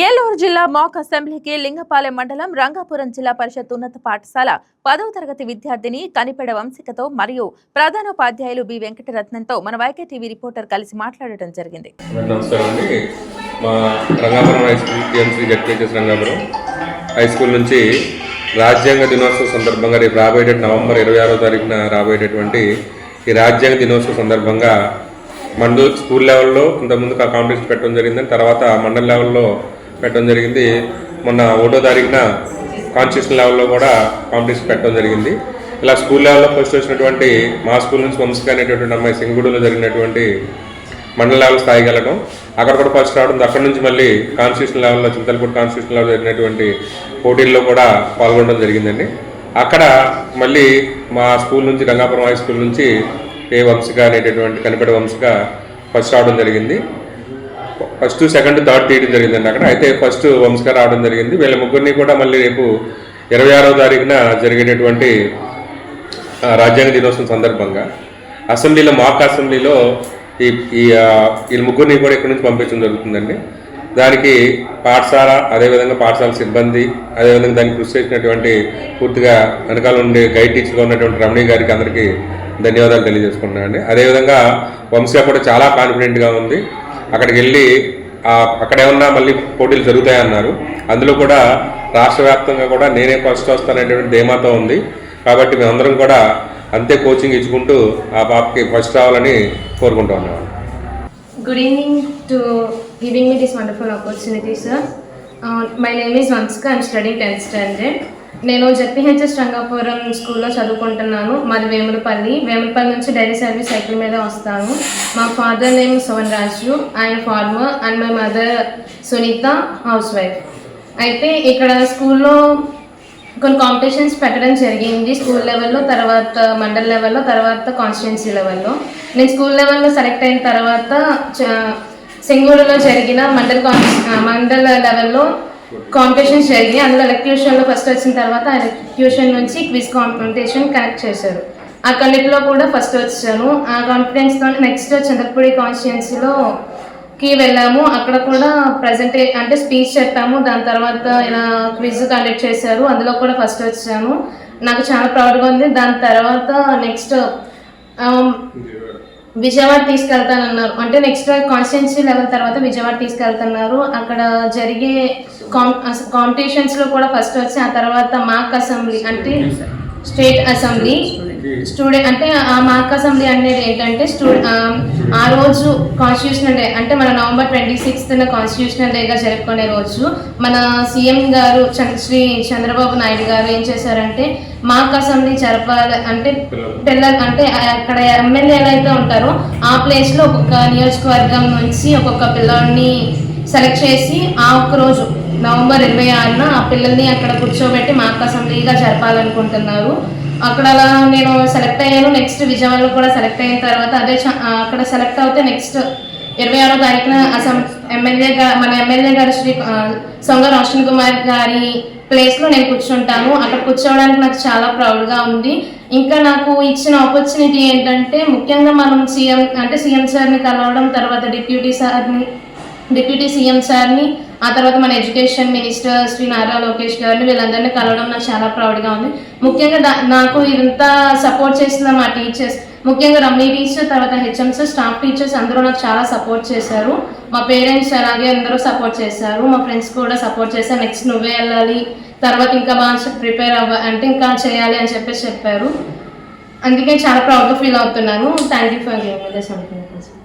ఏలూరు జిల్లా మాక్ అసెంబ్లీకి లింగపాలెం మండలం రంగాపురం జిల్లా పరిషత్ ఉన్నత పాఠశాల పదవ తరగతి విద్యార్థిని కనిపెడ వంశికతో మరియు ప్రధానోపాధ్యాయులు బి వెంకటరత్నంతో మన వైకే టీవీ రిపోర్టర్ కలిసి మాట్లాడటం జరిగింది. మా Rangapuram high school TMC ZPHS Rangapuram high school నుంచి రాజ్యాంగ దినోత్సవ సందర్భంగా రేపు రాబోయే నవంబర్ ఇరవై ఆరో తారీఖున రాబోయేటటువంటి ఈ రాజ్యాంగ దినోత్సవ సందర్భంగా మండల స్కూల్ లెవెల్లో ఇంతకుముందు కాంపిటీషన్ పెట్టడం జరిగింది తర్వాత మండల లెవెల్లో పెట్టడం జరిగింది. మొన్న ఒకటో తారీఖున కాన్స్టిట్యూషన్ లెవెల్లో కూడా కాంపిటీషన్ పెట్టడం జరిగింది. ఇలా స్కూల్ లెవెల్లో ఫస్ట్ వచ్చినటువంటి మా స్కూల్ నుంచి వంశిక అనేటటువంటి అమ్మాయి సింగుడులో జరిగినటువంటి మండల లెవెల్ స్థాయికి వెళ్ళడం అక్కడ కూడా ఫస్ట్ రావడం. అక్కడ నుంచి మళ్ళీ కాన్స్టిట్యూషన్ లెవెల్లో చింతలపూడి కాన్స్టిట్యూషన్ లెవెల్ జరిగినటువంటి పోటీల్లో కూడా పాల్గొనడం జరిగిందండి. అక్కడ మళ్ళీ మా స్కూల్ నుంచి రంగాపురం హై స్కూల్ నుంచి ఏ వంశిక అనేటటువంటి కనిపెడ వంశిక ఫస్ట్ రావడం జరిగింది. ఫస్ట్ సెకండ్ థర్డ్ తీయడం జరిగిందండి అక్కడ. అయితే ఫస్ట్ వంశిక రావడం జరిగింది. వీళ్ళ ముగ్గురిని కూడా మళ్ళీ రేపు ఇరవై ఆరో తారీఖున జరిగేటటువంటి రాజ్యాంగ దినోత్సవం సందర్భంగా అసెంబ్లీలో మాక్ అసెంబ్లీలో ఈ ఈ వీళ్ళ ముగ్గురిని కూడా ఇక్కడి నుంచి పంపించడం జరుగుతుందండి. దానికి పాఠశాల అదేవిధంగా పాఠశాల సిబ్బంది అదేవిధంగా దానికి కృషి చేసినటువంటి పూర్తిగా వెనకాల ఉండే గైడ్ టీచర్గా ఉన్నటువంటి రమణి గారికి అందరికీ ధన్యవాదాలు తెలియజేసుకుంటున్నానండి. అదేవిధంగా వంశ కూడా చాలా కాన్ఫిడెంట్గా ఉంది. అక్కడికి వెళ్ళి అక్కడ ఏమన్నా మళ్ళీ పోటీలు జరుగుతాయన్నారు అందులో కూడా రాష్ట్ర వ్యాప్తంగా కూడా నేనే ఫస్ట్ వస్తాననేటువంటి ధీమాతో ఉంది కాబట్టి మేమందరం కూడా అంతే కోచింగ్ ఇచ్చుకుంటూ ఆ పాపకి ఫస్ట్ రావాలని కోరుకుంటూ ఉన్నాం good evening to giving me this wonderful opportunity sir my name is is Vanska. I'm studying 10th. నేను జెడ్పిహెచ్ఎస్ రంగాపురం స్కూల్లో చదువుకుంటున్నాను. మాది వేములపల్లి. వేములపల్లి నుంచి డైరీ సర్వీస్ సైకిల్ మీద వస్తాను. మా ఫాదర్ నేమ్ సోమన్ రాజు ఆయన farmer. And my mother Sunitha housewife. అయితే ఇక్కడ స్కూల్లో కొన్ని కాంపిటీషన్స్ పెట్టడం జరిగింది స్కూల్ లెవెల్లో తర్వాత మండల్ లెవెల్లో తర్వాత కాన్స్టిట్యున్సీ లెవెల్లో. నేను స్కూల్ లెవెల్లో సెలెక్ట్ అయిన తర్వాత చ- సింగూరులో జరిగిన మండల్ కాన్ మండల్ లెవెల్లో కాంపిటీషన్ జరిగినాయి అందులో ఎలక్ట్యూషన్లో ఫస్ట్ వచ్చిన తర్వాత ఆ ఎలక్ట్యూషన్ నుంచి క్విజ్ కాంపిటీషన్ కనెక్ట్ చేశారు. ఆ కన్నిటిలో కూడా ఫస్ట్ వచ్చాను. ఆ కాన్ఫిడెన్స్తో నెక్స్ట్ చంద్రపూడి కాన్స్టిట్యున్సీలో కి వెళ్ళాము. అక్కడ కూడా ప్రజెంటే అంటే స్పీచ్ చెప్పాము. దాని తర్వాత ఇలా క్విజ్ కండక్ట్ చేశారు. అందులో కూడా ఫస్ట్ వచ్చాను. నాకు చాలా ప్రౌడ్గా ఉంది. దాని తర్వాత నెక్స్ట్ విజయవాడ తీసుకెళ్తానన్నారు. అంటే నెక్స్ట్ కాన్స్టిట్యున్సీ లెవెల్ తర్వాత విజయవాడ తీసుకెళ్తున్నారు అక్కడ జరిగే కాంపిటీషన్స్లో కూడా ఫస్ట్ వచ్చి ఆ తర్వాత మాక్ అసెంబ్లీ అంటే స్టేట్ అసెంబ్లీ స్టూడెంట్ అంటే ఆ మార్క్ అసెంబ్లీ అనేది ఏంటంటే ఆ, రోజు కాన్స్టిట్యూషనల్ డే అంటే మన నవంబర్ ట్వంటీ సిక్స్త్ కాన్స్టిట్యూషనల్ డేగా జరుపుకునే రోజు మన సీఎం గారు శ్రీ చంద్రబాబు నాయుడు గారు ఏం చేశారంటే మార్క్ అసెంబ్లీ జరపాలి అంటే పిల్లలు. అంటే అక్కడ ఎమ్మెల్యేలు అయితే ఉంటారో ఆ ప్లేస్లో ఒక్కొక్క నియోజకవర్గం నుంచి ఒక్కొక్క పిల్లోడిని సెలెక్ట్ చేసి ఆ ఒక్క రోజు నవంబర్ ఇరవై ఆరున ఆ పిల్లల్ని అక్కడ కూర్చోబెట్టి మార్క్ అసెంబ్లీగా జరపాలనుకుంటున్నారు. అక్కడ అలా నేను సెలెక్ట్ అయ్యాను. నెక్స్ట్ విజయవాడలో కూడా సెలెక్ట్ అయిన తర్వాత అదే అక్కడ సెలెక్ట్ అవుతే నెక్స్ట్ ఇరవై ఆరో తారీఖున అసం ఎమ్మెల్యే మన ఎమ్మెల్యే గారు శ్రీ సొంగ రోషన్ కుమార్ గారి ప్లేస్లో నేను కూర్చుంటాను. అక్కడ కూర్చోవడానికి నాకు చాలా ప్రౌడ్గా ఉంది. ఇంకా నాకు ఇచ్చిన ఆపర్చునిటీ ఏంటంటే ముఖ్యంగా మనం సీఎం అంటే సీఎం సార్ని కలవడం తర్వాత డిప్యూటీ సార్ని డిప్యూటీ సీఎం సార్ని ఆ తర్వాత మన ఎడ్యుకేషన్ మినిస్టర్ శ్రీ నారా లోకేష్ గారిని వీళ్ళందరినీ కలవడం నాకు చాలా ప్రౌడ్గా ఉంది. ముఖ్యంగా నాకు ఇంత సపోర్ట్ చేసిన మా టీచర్స్ ముఖ్యంగా రమణి టీచర్ తర్వాత హెచ్ఎంస్ స్టాఫ్ టీచర్స్ అందరూ నాకు చాలా సపోర్ట్ చేశారు. మా పేరెంట్స్ అలాగే అందరూ సపోర్ట్ చేశారు. మా ఫ్రెండ్స్ కూడా సపోర్ట్ చేశారు. నెక్స్ట్ నువ్వే వెళ్ళాలి తర్వాత ఇంకా బాగా ప్రిపేర్ అవ్వ అంటే ఇంకా చేయాలి అని చెప్పేసి చెప్పారు. అందుకే చాలా ప్రౌడ్గా ఫీల్ అవుతున్నాను. Thank you for giving this అనుకుంటున్నాను